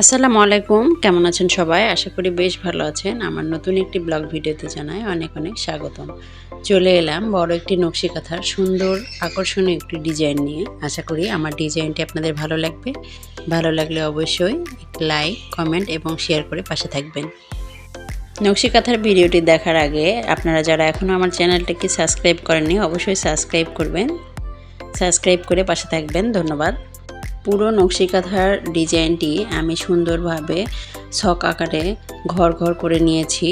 আসসালামু আলাইকুম। কেমন আছেন সবাই? আশা করি বেশ ভালো আছেন। আমার নতুন একটি ব্লগ ভিডিওতে জানাই অনেক অনেক স্বাগতম। চলে এলাম বড় একটি নকশি কাঁথার সুন্দর, আকর্ষণীয় একটি ডিজাইন নিয়ে। আশা করি আমার ডিজাইনটি আপনাদের ভালো লাগবে। ভালো লাগলে অবশ্যই লাইক, কমেন্ট এবং শেয়ার করে পাশে থাকবেন। নকশি কাঁথার ভিডিওটি দেখার আগে আপনারা যারা এখনও আমার চ্যানেলটিকে সাবস্ক্রাইব করেননি, অবশ্যই সাবস্ক্রাইব করবেন। সাবস্ক্রাইব করে পাশে থাকবেন। ধন্যবাদ। পুরো নকশিকাঁথার ডিজাইনটি আমি সুন্দরভাবে ছক আকারে ঘর ঘর করে নিয়েছি।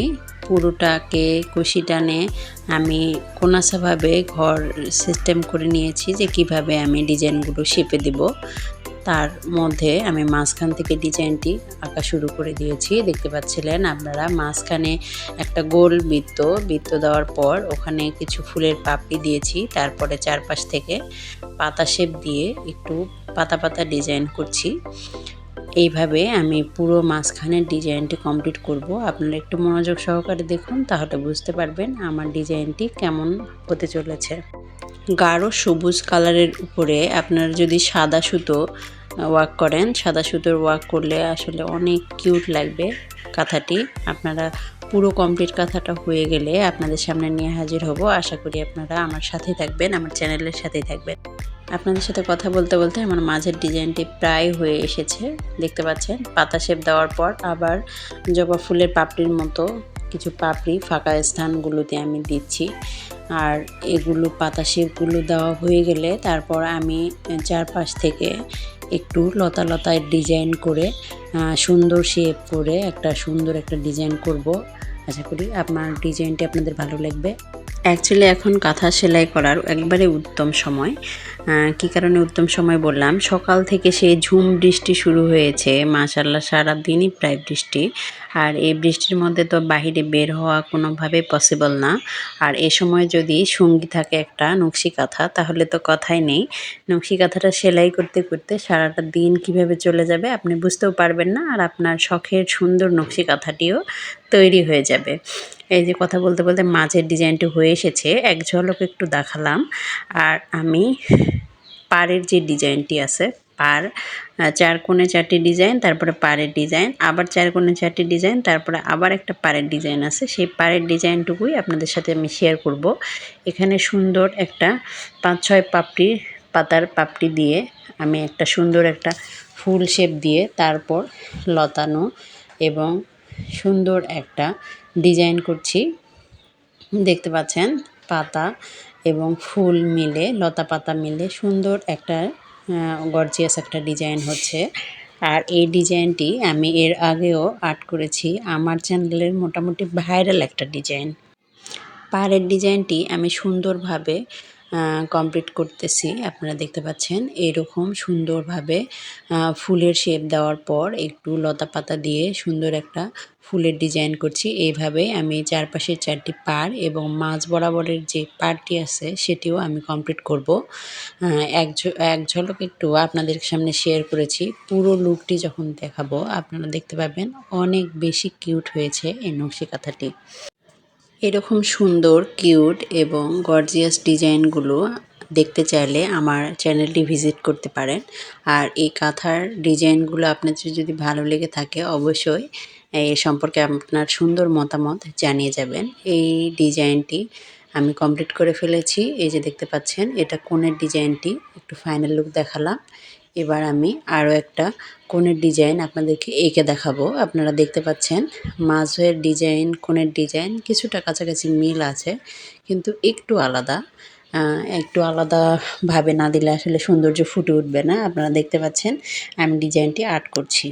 পুরোটাকে কুশি টানে আমি কোনাসাভাবে ঘর সিস্টেম করে নিয়েছি যে কীভাবে আমি ডিজাইনগুলো শেপে দেব। তার মধ্যে আমি মাঝখান থেকে ডিজাইনটি আঁকা শুরু করে দিয়েছি। দেখতে পাচ্ছিলেন আপনারা, মাঝখানে একটা গোল বৃত্ত বৃত্ত দেওয়ার পর ওখানে কিছু ফুলের পাপড়ি দিয়েছি, তারপরে চারপাশ থেকে পাতা শেপ দিয়ে একটু পাতা পাতা ডিজাইন করছি। এইভাবে আমি পুরো মাঝখানের ডিজাইনটি কমপ্লিট করব। আপনারা একটু মনোযোগ সহকারে দেখুন, তাহলে বুঝতে পারবেন আমার ডিজাইনটি কেমন হতে চলেছে। গাঢ় সবুজ কালারের উপরে আপনারা যদি সাদা সুতো ওয়ার্ক করেন, সাদা সুতোর ওয়ার্ক করলে আসলে অনেক কিউট লাগবে কাঁথাটি। আপনারা পুরো কমপ্লিট কাঁথাটা হয়ে গেলে আপনাদের সামনে নিয়ে হাজির হব। আশা করি আপনারা আমার সাথে থাকবেন, আমার চ্যানেলের সাথেই থাকবেন। আপনাদের সাথে কথা বলতে বলতে আমার মাঝের ডিজাইনটি প্রায় হয়ে এসেছে, দেখতে পাচ্ছেন? পাতা শেপ দেওয়ার পর আবার জবা ফুলের পাপড়ির মতো কিছু পাপড়ি ফাঁকা স্থানগুলোতে আমি দিচ্ছি। আর এগুলো, পাতা শেপগুলো দেওয়া হয়ে গেলে তারপর আমি চারপাশ থেকে একটু লতা লতায় ডিজাইন করে সুন্দর শেপ করে একটা সুন্দর একটা ডিজাইন করব। আশা করি আপনার ডিজাইনটি আপনাদের ভালো লাগবে। অ্যাকচুয়ালি এখন কাঁথা সেলাই করার একবারে উত্তম সময়। কি কারণে উত্তম সময় বললাম? সকাল থেকে সেই ঝুম বৃষ্টি শুরু হয়েছে। মাশাল্লাহ সারা দিনই প্রায় বৃষ্টি। আর এই বৃষ্টির মধ্যে তো বাহিরে বের হওয়া কোনোভাবে পসিবল না। আর এ সময় যদি সঙ্গী থাকে একটা নকশি কাঁথা, তাহলে তো কথাই নেই। নকশি কাঁথাটা সেলাই করতে করতে সারাটা দিন কীভাবে চলে যাবে আপনি বুঝতেও পারবেন না। আর আপনার শখের সুন্দর নকশি কাঁথাটিও তৈরি হয়ে যাবে। এই যে কথা বলতে বলতে মাছের ডিজাইনটি হয়ে এসেছে। এক ঝলক একটু দেখালাম। আর আমি পাড়ের যে ডিজাইনটি আছে পার চার কোণে চারটি ডিজাইন, তারপরে পাড়ের ডিজাইন, আবার চার কোণে চারটি ডিজাইন, তারপরে আবার একটা পাড়ের ডিজাইন আছে। সেই পাড়ের ডিজাইনটুকুই আপনাদের সাথে আমি শেয়ার করব। এখানে সুন্দর একটা পাঁচ ছয় পাপড়ি, পাতার পাপড়ি দিয়ে আমি একটা সুন্দর একটা ফুল শেপ দিয়ে তারপর লতানো এবং সুন্দর একটা ডিজাইন করছি। দেখতে পাচ্ছেন, পাতা এবং ফুল মিলে, লতা পাতা মিলে সুন্দর একটা গর্জিয়াস একটা ডিজাইন হচ্ছে। আর এই ডিজাইনটি আমি এর আগেও আর্ট করেছি। আমার চ্যানেলের মোটামুটি ভাইরাল একটা ডিজাইন। পাহাড়ের ডিজাইনটি আমি সুন্দরভাবে কমপ্লিট করতেছি। আপনারা দেখতে পাচ্ছেন এরকম সুন্দরভাবে ফুলের শেপ দেওয়ার পর একটু লতা পাতা দিয়ে সুন্দর একটা ফুলের ডিজাইন করছি। এইভাবে আমি চারপাশের চারটি পার এবং মাঝ বরাবরের যে পারটি আছে, সেটিও আমি কমপ্লিট করব। এক এক ঝলক একটু আপনাদের সামনে শেয়ার করেছি। পুরো লুকটি যখন দেখাবো, আপনারা দেখতে পাবেন অনেক বেশি কিউট হয়েছে এই নকশি কাঁথাটি। এরকম সুন্দর, কিউট এবং গর্জিয়াস ডিজাইনগুলো দেখতে চাইলে আমার চ্যানেলটি ভিজিট করতে পারেন। আর এই কাঁথার ডিজাইনগুলো আপনাদের যদি ভালো লেগে থাকে, অবশ্যই এ সম্পর্কে আপনার সুন্দর মতামত জানিয়ে যাবেন। এই ডিজাইনটি আমি কমপ্লিট করে ফেলেছি। এই যে দেখতে পাচ্ছেন, এটা কোণের ডিজাইনটি। একটু ফাইনাল লুক দেখালাম। এবার আমি আরও একটা কোণের ডিজাইন আপনাদেরকে এঁকে দেখাবো। আপনারা দেখতে পাচ্ছেন, মাঝের ডিজাইন, কোণের ডিজাইন কিছুটা কাছাকাছি মিল আছে, কিন্তু একটু আলাদা। একটু আলাদাভাবে না দিলে আসলে সৌন্দর্য ফুটে উঠবে না। আপনারা দেখতে পাচ্ছেন, আমি ডিজাইনটি আর্ট করছি।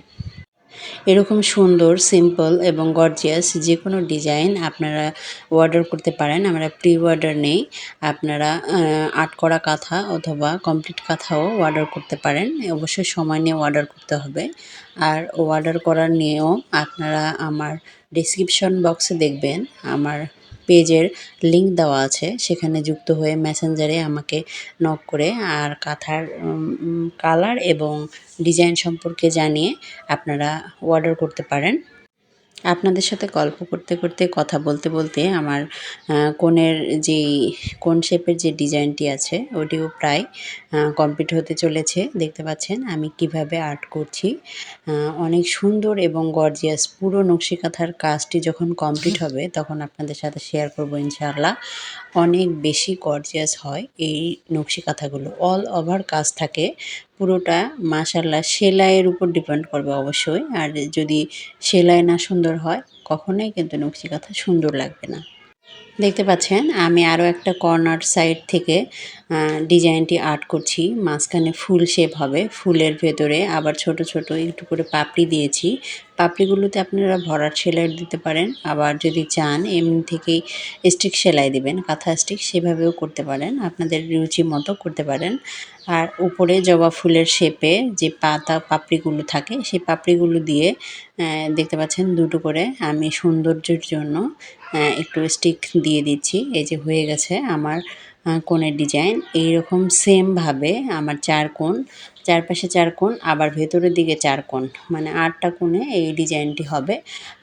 এরকম সুন্দর সিম্পল এবং গর্জিয়াস যে কোনো ডিজাইন আপনারা অর্ডার করতে পারেন। আমরা প্রি অর্ডার নেই। আপনারা আট করা কাঁথা অথবা কমপ্লিট কাঁথাও অর্ডার করতে পারেন। অবশ্যই সময় নিয়ে অর্ডার করতে হবে। আর অর্ডার করার নিয়েও আপনারা আমার ডিসক্রিপশন বক্সে দেখবেন। আমার পেজের লিঙ্ক দেওয়া আছে, সেখানে যুক্ত হয়ে মেসেঞ্জারে আমাকে নক করে আর কাঁথার কালার এবং ডিজাইন সম্পর্কে জানিয়ে আপনারা অর্ডার করতে পারেন। আপনাদের সাথে গল্প করতে করতে কথা বলতে বলতে আমার কোণের যেই কোন শেপের যে ডিজাইনটি আছে ওটিও প্রায় কমপ্লিট হতে চলেছে। দেখতে পাচ্ছেন আমি কীভাবে আর্ট করছি। অনেক সুন্দর এবং গর্জিয়াস পুরো নকশিকাঁথার কাজটি যখন কমপ্লিট হবে তখন আপনাদের সাথে শেয়ার করব ইনশাআল্লাহ। অনেক বেশি গর্জিয়াস হয় এই নকশিকাঁথাগুলো। অল ওভার কাজ থাকে। পুরোটা মাসাল্লাহ সেলাইয়ের উপর ডিপেন্ড করবে অবশ্যই। আর যদি সেলাই না সুন্দর হয়, কখনোই কিন্তু নকশি কাঁথা সুন্দর লাগবে না। দেখতে পাচ্ছেন, আমি আরও একটা কর্নার সাইড থেকে ডিজাইনটি আর্ট করছি। মাঝখানে ফুল শেপ হবে, ফুলের ভেতরে আবার ছোট ছোট একটু করে পাপড়ি দিয়েছি। পাপড়িগুলোতে আপনারা ভরাট সেলাই দিতে পারেন, আবার যদি চান এমনি থেকেই স্টিক সেলাই দিবেন, কাঁথা স্টিক সেভাবেও করতে পারেন, আপনাদের রুচি মতো করতে পারেন। আর উপরে জবা ফুলের শেপে যে পাতা পাপড়িগুলো থাকে, সেই পাপড়িগুলো দিয়ে দেখতে পাচ্ছেন দুটো করে আমি সৌন্দর্যের জন্য একটু স্টিক দিয়ে দিচ্ছি। এই যে হয়ে গেছে আমার কোণের ডিজাইন। এই এইরকম সেমভাবে আমার চার কোণ, চারপাশে চার কোণ, আবার ভেতরের দিকে চার কোণ মানে আটটা কোণে এই ডিজাইনটি হবে।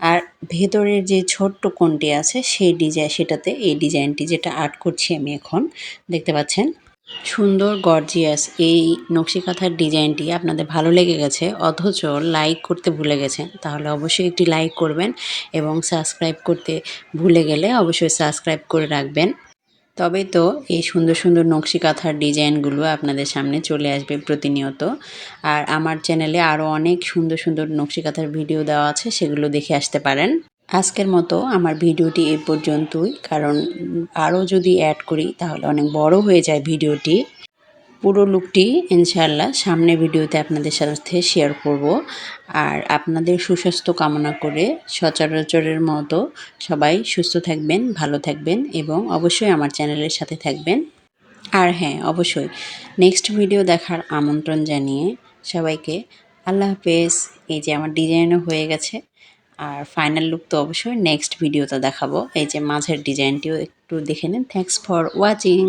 আর ভেতরের যে ছোট্ট কোণটি আছে, সেই ডিজাইন সেটাতে এই ডিজাইনটি যেটা আর্ট করছি আমি এখন, দেখতে পাচ্ছেন? সুন্দর গর্জিয়াস এই নকশিকাঁথার ডিজাইনটি আপনাদের ভালো লেগে গেছে, অথচ লাইক করতে ভুলে গেছেন, তাহলে অবশ্যই একটি লাইক করবেন এবং সাবস্ক্রাইব করতে ভুলে গেলে অবশ্যই সাবস্ক্রাইব করে রাখবেন। তবে তো এই সুন্দর সুন্দর নকশি কাঁথার ডিজাইনগুলো আপনাদের সামনে চলে আসবে প্রতিনিয়ত, আর আমার চ্যানেলে আরও অনেক সুন্দর সুন্দর নকশি কাঁথার ভিডিও দেওয়া আছে, সেগুলো দেখে আসতে পারেন। আজকের মতো আমার ভিডিওটি এই পর্যন্তই, কারণ আরও যদি অ্যাড করি তাহলে অনেক বড় হয়ে যায় ভিডিওটি। পুরো লুকটি ইনশাআল্লাহ সামনে ভিডিওতে আপনাদের সাথে শেয়ার করব। আর আপনাদের সুস্বাস্থ্য কামনা করে সচরাচরের মতো সবাই সুস্থ থাকবেন, ভালো থাকবেন এবং অবশ্যই আমার চ্যানেলের সাথে থাকবেন। আর হ্যাঁ অবশ্যই নেক্সট ভিডিও দেখার আমন্ত্রণ জানিয়ে সবাইকে আল্লাহ হাফেজ। এই যে আমার ডিজাইনও হয়ে গেছে। আর ফাইনাল লুক তো অবশ্যই নেক্সট ভিডিওতে দেখাবো। এই যে মাঝের ডিজাইনটিও একটু দেখে নিন। Thanks for watching